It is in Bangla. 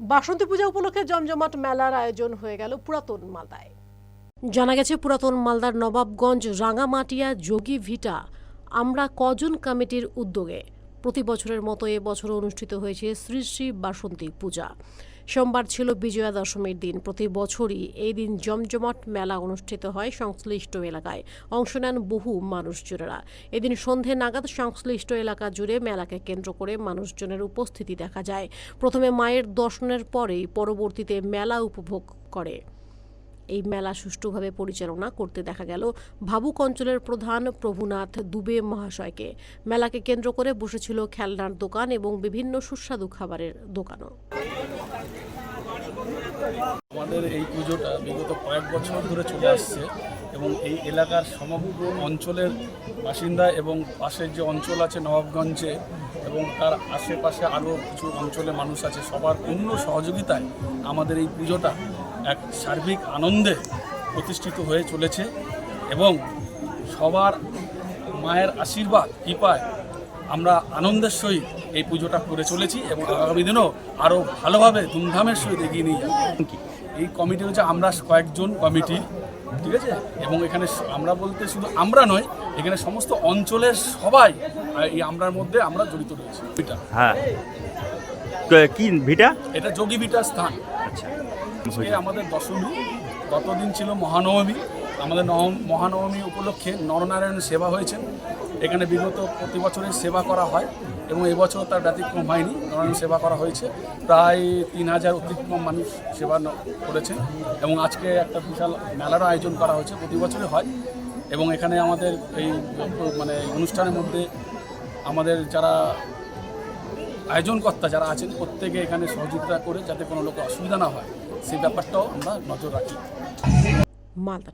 বাসন্তী পূজা উপলক্ষে জমজমাট মেলার আয়োজন হয়ে গেল পুরাতন মালদায়। জানা গেছে, পুরাতন মালদার নবাবগঞ্জ, রাঙামাটিয়া, যোগী ভিটা, আমরা কজন কমিটির উদ্যোগে প্রতি বছরের মতো এবছর অনুষ্ঠিত হয়েছে শ্রী শ্রী বাসন্তী পূজা। সোমবার ছিল বিজয়া দশমীর দিন। প্রতি বছরই এই দিন জমজমাট মেলা অনুষ্ঠিত হয় সংশ্লিষ্ট এলাকায়। অংশ নেন বহু মানুষজনেরা। এদিন সন্ধে নাগাদ সংশ্লিষ্ট এলাকা জুড়ে মেলাকে কেন্দ্র করে মানুষজনের উপস্থিতি দেখা যায়। প্রথমে মায়ের দর্শনের পরেই পরবর্তীতে মেলা উপভোগ করে। এই মেলা সুষ্ঠুভাবে পরিচালনা করতে দেখা গেল ভাবুক অঞ্চলের প্রধান প্রভুনাথ দুবে মহাশয়কে। মেলাকে কেন্দ্র করে বসেছিল খেলনার দোকান এবং বিভিন্ন সুস্বাদু খাবারের দোকানও। আমাদের এই পুজোটা বিগত কয়েক বছর ধরে চলে আসছে এবং এই এলাকার সমগ্র অঞ্চলের বাসিন্দা এবং পাশের যে অঞ্চল আছে নবাবগঞ্জে এবং তার আশেপাশে আরও কিছু অঞ্চলে মানুষ আছে, সবার পূর্ণ সহযোগিতায় আমাদের এই পুজোটা এক সার্বিক আনন্দে প্রতিষ্ঠিত হয়ে চলেছে এবং সবার মায়ের আশীর্বাদ, কৃপায় আমরা আনন্দের সহিত এই পুজোটা করে চলেছি এবং আগামী দিনও আরও ভালোভাবে ধুমধামের সহিত এগিয়ে নিয়ে যাব। এই কমিটি হচ্ছে আমরা কয়েকজন কমিটি ঠিক আছে? এবং এখানে আমরা বলতে শুধু আমরা নয় এখানে সমস্ত অঞ্চলের সবাই এই আমরার মধ্যে আমরা জড়িত রয়েছি। ভিটা। হ্যাঁ। কি ভিটা? এটা যোগী ভিটা স্থান। আচ্ছা। আমাদের দশমী গতদিন ছিল মহানবমী? আমাদের নবম- মহানবমী উপলক্ষে নরনারায়ণ সেবা হয়েছে। এখানে বিগত প্রতি বছরের সেবা করা হয় এবং এবছর তার ব্যতিক্রম হয়নি। নারায়ণ সেবা করা হয়েছে। প্রায় তিন হাজার অতিক্রম মানুষ সেবা করেছেন এবং আজকে একটা বিশাল মেলারও আয়োজন করা হয়েছে। প্রতি বছরই হয় এবং এখানে আমাদের এই মানে অনুষ্ঠানের মধ্যে আমাদের যারা আয়োজনকর্তা যারা আছেন, প্রত্যেকে এখানে সহযোগিতা করে যাতে কোনো লোকের অসুবিধা না হয়, সেই ব্যাপারটাও আমরা নজর রাখি। মালদা